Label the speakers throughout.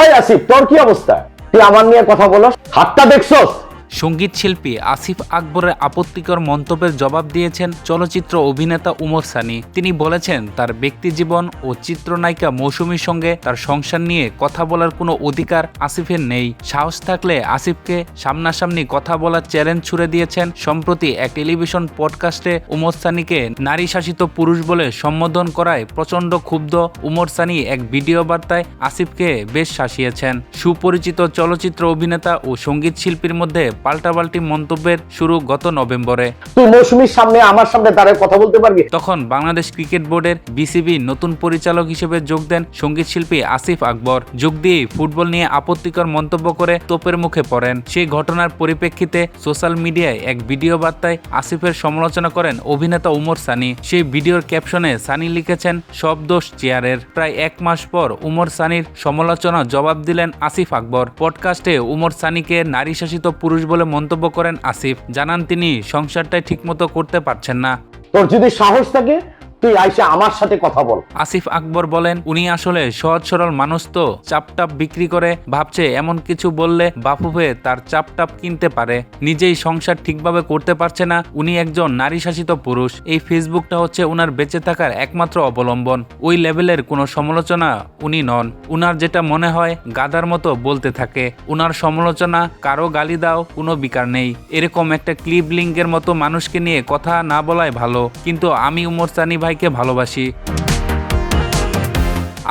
Speaker 1: এই আসিফ তোর কি অবস্থা? তুই আমার নিয়ে কথা বলো হাতটা দেখছস?
Speaker 2: সংগীত শিল্পী আসিফ আকবরের আপত্তিকর মন্তব্যের জবাব দিয়েছেন চলচ্চিত্র অভিনেতা উমর সানি। তিনি বলেছেন, তার ব্যক্তি জীবন ও চিত্রনায়িকা মৌসুমীর সঙ্গে তার সংসার নিয়ে কথা বলার কোনো অধিকার আসিফের নেই। সাহস থাকলে আসিফকে সামনাসামনি কথা বলার চ্যালেঞ্জ ছুড়ে দিয়েছেন। সম্প্রতি এক টেলিভিশন পডকাস্টে উমর সানিকে নারী শাসিত পুরুষ বলে সম্বোধন করায় প্রচণ্ড ক্ষুব্ধ উমর সানি এক ভিডিও বার্তায় আসিফকে বেশ শাসিয়েছেন। সুপরিচিত চলচ্চিত্র অভিনেতা ও সংগীত শিল্পীর মধ্যে পাল্টাপাল্টি মন্তব্যের শুরু গত নভেম্বরে।
Speaker 1: তুই মৌসুমীর সামনে আমার সামনে দাঁড়ায় কথা বলতে পারবি?
Speaker 2: তখন বাংলাদেশ ক্রিকেট বোর্ডের বিসিবি নতুন পরিচালক হিসেবে যোগ দেন সংগীত শিল্পী আসিফ আকবর। যোগ দিয়ে ফুটবল নিয়ে আপত্তিকর মন্তব্য করে তোপের মুখে পড়েন। সেই ঘটনার পরিপ্রেক্ষিতে সোশ্যাল মিডিয়ায় এক ভিডিও বার্তায় আসিফের সমালোচনা করেন অভিনেতা উমর সানি। সেই ভিডিওর ক্যাপশনে সানি লিখেছেন সব দোষ চেয়ারের। প্রায় এক মাস পর উমর সানির সমালোচনা জবাব দিলেন আসিফ আকবর। পডকাস্টে উমর সানিকে নারী শাসিত পুরুষ বলে মন্তব্য করেন আসিফ। জানান তিনি, সংসারটাই ঠিকমতো করতে পারছেন না।
Speaker 1: তোর যদি সাহস থাকে তুই আইসা আমার সাথে কথা বল।
Speaker 2: আসিফ আকবর বলেন, উনি আসলে সহজ সরল মানুষ তো। চাপটাপ বিক্রি করে ভাবছে এমন কিছু বললে বাফুফে তার চাপটাপ কিনতে পারে। নিজেই সংসার ঠিকভাবে করতে পারছে না। উনি একজন নারী শাসিত পুরুষ। এই ফেসবুকটা হচ্ছে উনার বেঁচে থাকার একমাত্র অবলম্বন। ওই লেভেলের কোনো সমালোচনা উনি নন। উনার যেটা মনে হয় গাদার মতো বলতে থাকে। উনার সমালোচনা, কারও গালি দাও, কোনো বিকার নেই। এরকম একটা ক্লিপ লিঙ্কের মতো মানুষকে নিয়ে কথা না বলাই ভালো। কিন্তু আমি উমর সানি ভাইকে ভালোবাসি।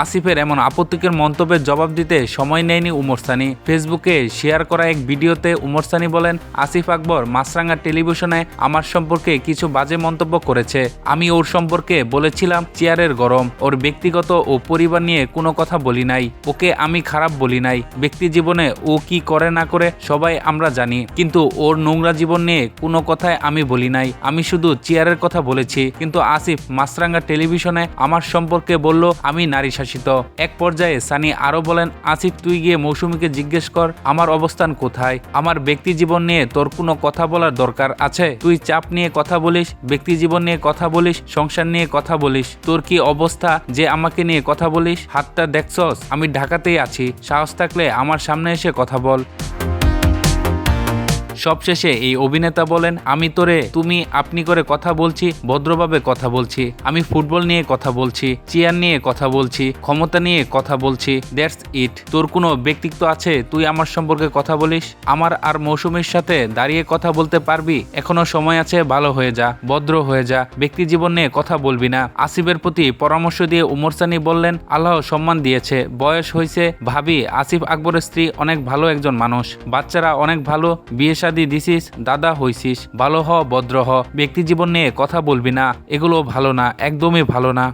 Speaker 2: আসিফের এমন আপত্তিকর মন্তব্যের জবাব দিতে সময় নেয়নি উমর সানি। ফেসবুকে শেয়ার করা এক ভিডিওতে উমর সানি বলেন, আসিফ আকবর মাছরাঙ্গা টেলিভিশনে আমার সম্পর্কে কিছু বাজে মন্তব্য করেছে। আমি ওর সম্পর্কে বলেছিলাম চেয়ারের গরম। ওর ব্যক্তিগত ও পরিবার নিয়ে কোনো কথা বলি নাই। ওকে আমি খারাপ বলি নাই। ব্যক্তি জীবনে ও কি করে না করে সবাই আমরা জানি। কিন্তু ওর নোংরা জীবন নিয়ে কোনো কথায় আমি বলি নাই। আমি শুধু চেয়ারের কথা বলেছি। কিন্তু আসিফ মাছরাঙ্গা টেলিভিশনে আমার সম্পর্কে বলল, আমি নারী শাসিত এক পর্যায়ে সানি আরও বলেন, আসিফ, তুই গিয়ে মৌসুমীকে জিজ্ঞেস কর, আমার অবস্থান কোথায়? আমার ব্যক্তি জীবন নিয়ে তোর কোনো কথা বলার দরকার আছে? তুই চাপ নিয়ে কথা বলিস ব্যক্তি জীবন নিয়ে কথা বলিস, সংসার নিয়ে কথা বলিস। তোর কি অবস্থা যে আমাকে নিয়ে কথা বলিস? হাতটা দেখছস, আমি ঢাকাতেই আছি। সাহস থাকলে আমার সামনে এসে কথা বল। সবশেষে এই অভিনেতা বলেন, আমি তোরে, তুমি, আপনি করে কথা বলছি, ভদ্রভাবে কথা বলছি। আমি ফুটবল নিয়ে কথা বলছি, চেয়ার নিয়ে কথা বলছি, ক্ষমতা নিয়ে কথা বলছি। That's it. তোর কোনো ব্যক্তিত্ব আছে? তুই আমার সম্পর্কে কথা বলিস? আমার আর মৌসুমীর সাথে দাঁড়িয়ে কথা বলতে পারবি? এখনও সময় আছে, ভালো হয়ে যা, ভদ্র হয়ে যা। ব্যক্তি জীবন নিয়ে কথা বলবি না। আসিফের প্রতি পরামর্শ দিয়ে উমর সানি বললেন, আল্লাহ সম্মান দিয়েছে। বয়স হয়েছে ভাবি, আসিফ আকবরের স্ত্রী অনেক ভালো একজন মানুষ। বাচ্চারা অনেক ভালো, বিয়ে শাদী দিছিস? দাদা হইছিস। ভালো হ, ভদ্র হ। ব্যক্তি জীবন নিয়ে কথা বলবি না। এগুলো ভালো না, একদমই ভালো না।